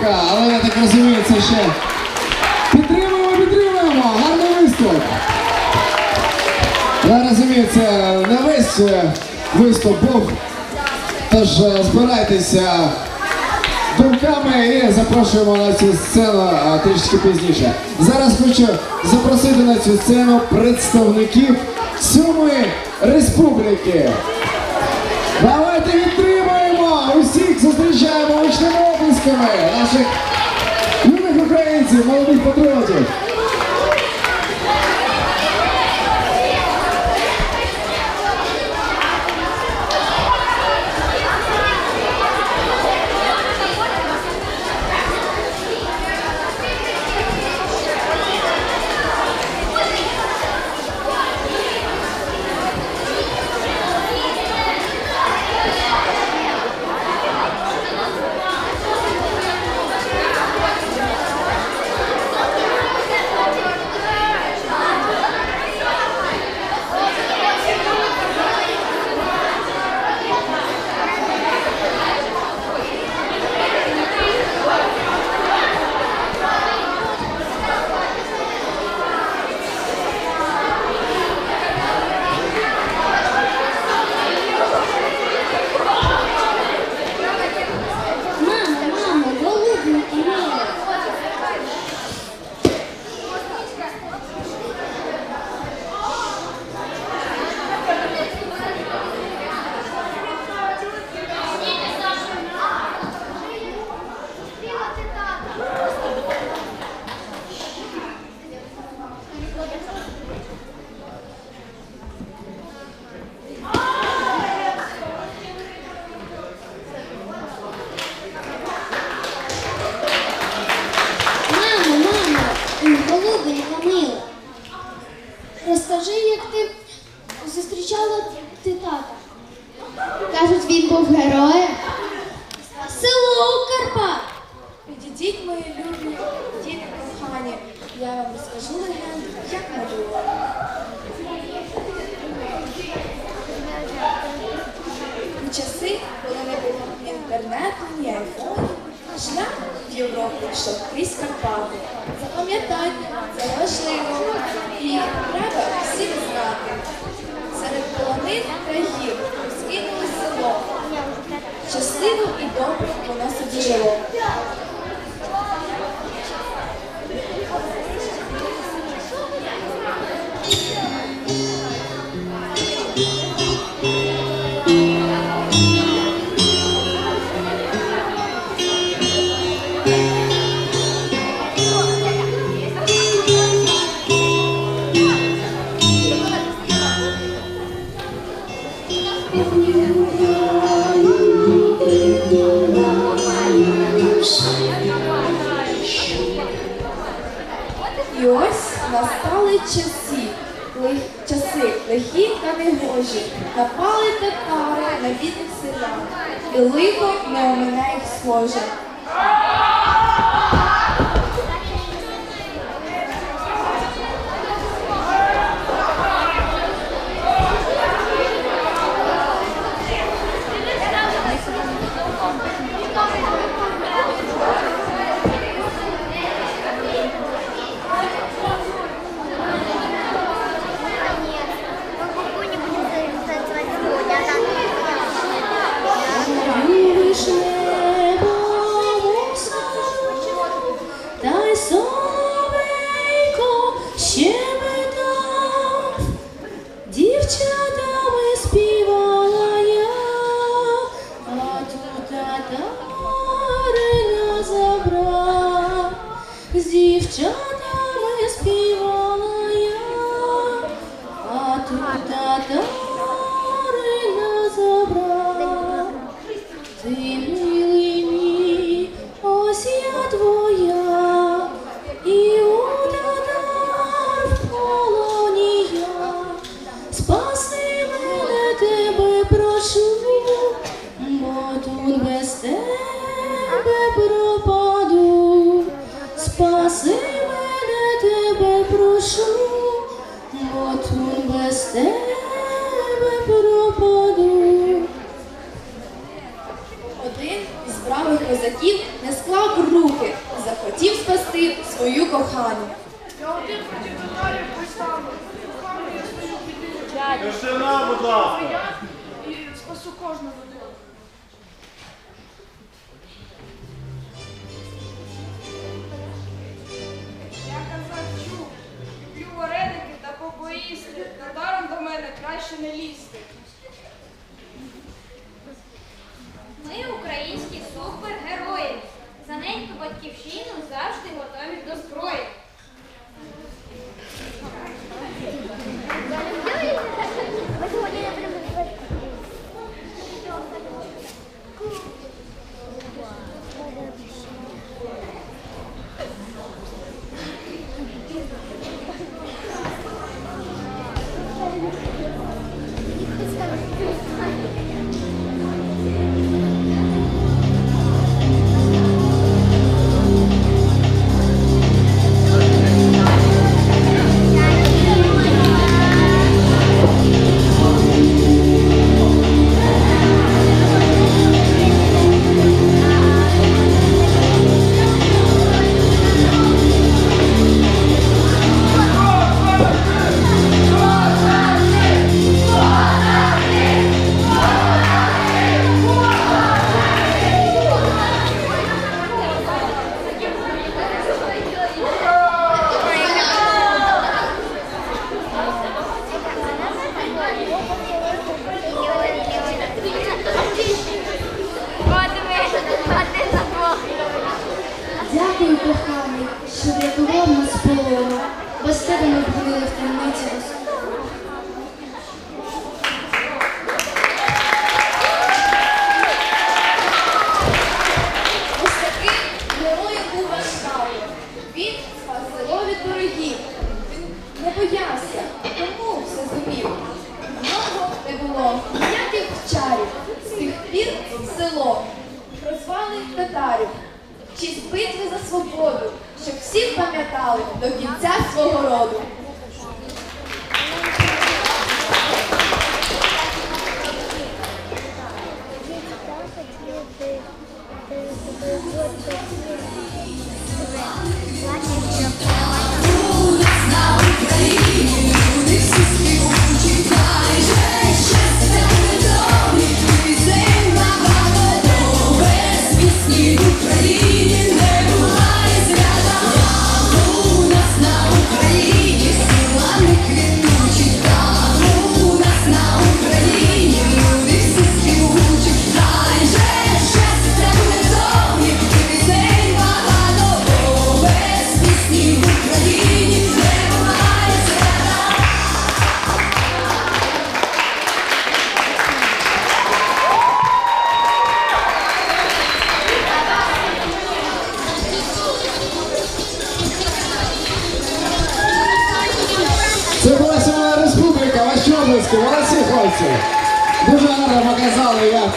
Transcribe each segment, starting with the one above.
пока. Але я так розумію, це ще. Підтримуємо, підтримуємо! Гарний виступ! Я розумію, це не весь е, виступ був. Тож е, збирайтеся думками і запрошуємо на цю сцену трішки пізніше. Зараз хочу запросити на цю сцену представників сьомої республіки. оплесками наших юних українців, молодих патріотів. Розкажи, як ти зустрічала ти тата. Кажуть, він був героєм. Село Карпат. Підійдіть, мої любі, діти кохані, я вам розкажу легенду, як ми були. У часи, коли не було інтернету, ні айфонів, шлях Європу йшов крізь Карпати. Запам'ятайте, це важливо і треба всім знати. Серед полонин та гір скинули село. Щасливо і добре воно собі жило. Настали часи, часи лихі та негожі, напали татари на бідних селян, і лихо не омине їх схоже. Татарів. Честь битви за свободу, щоб всі пам'ятали до кінця свого роду. Це молодці хлопці. Дуже гарно показали, як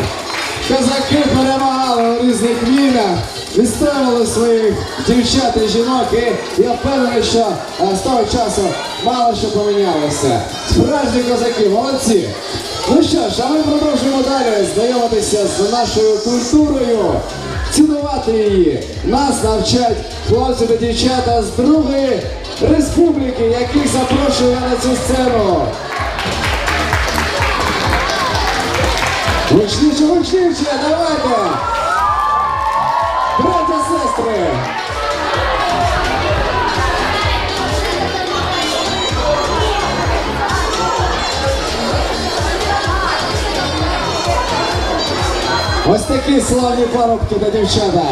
козаки перемагали у різних війнах, відстоювали своїх дівчат і жінок, і я впевнений, що е, з того часу мало що помінялося. Справжні козаки, молодці. Ну що ж, а ми продовжуємо далі знайомитися з нашою культурою, цінувати її. Нас навчать хлопці та дівчата з другої республіки, яких запрошую на цю сцену. Гучніше, гучніше, давайте! Брати, сестри! Ось такі славні парубки та дівчата.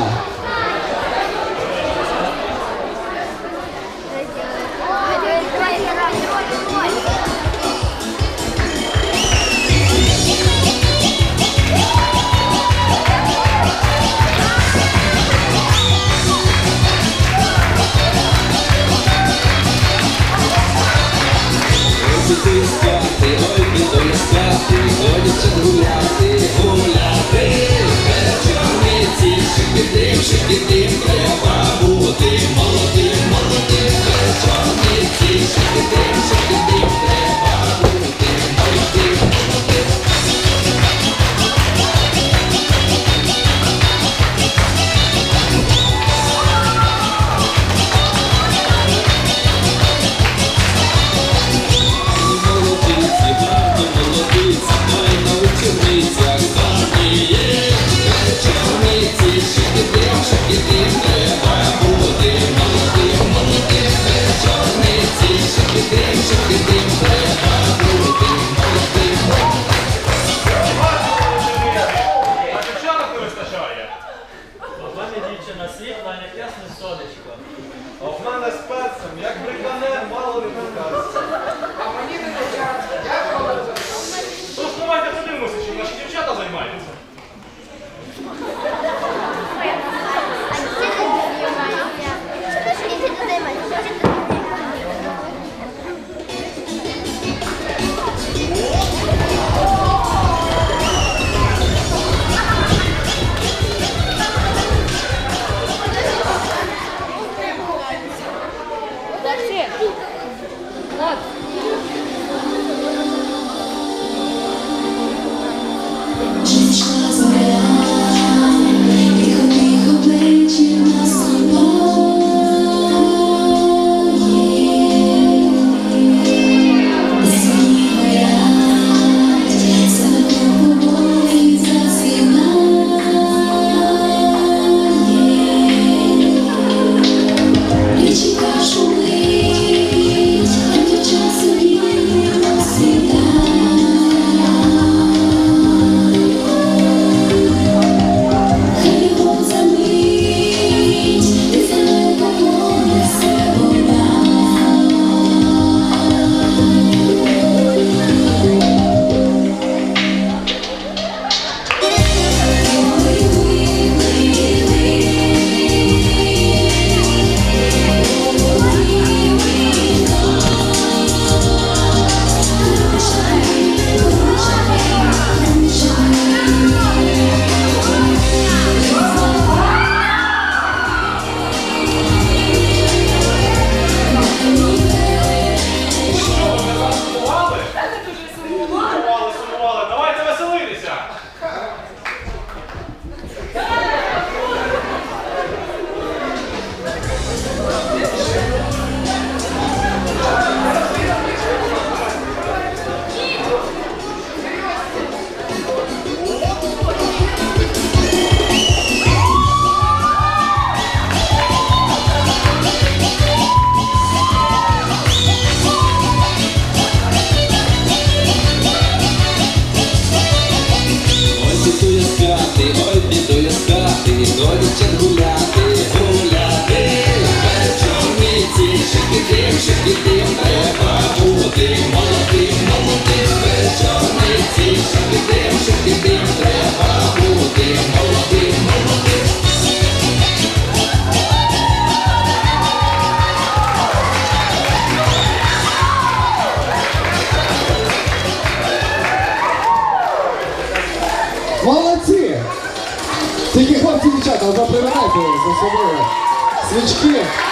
Critiquinha.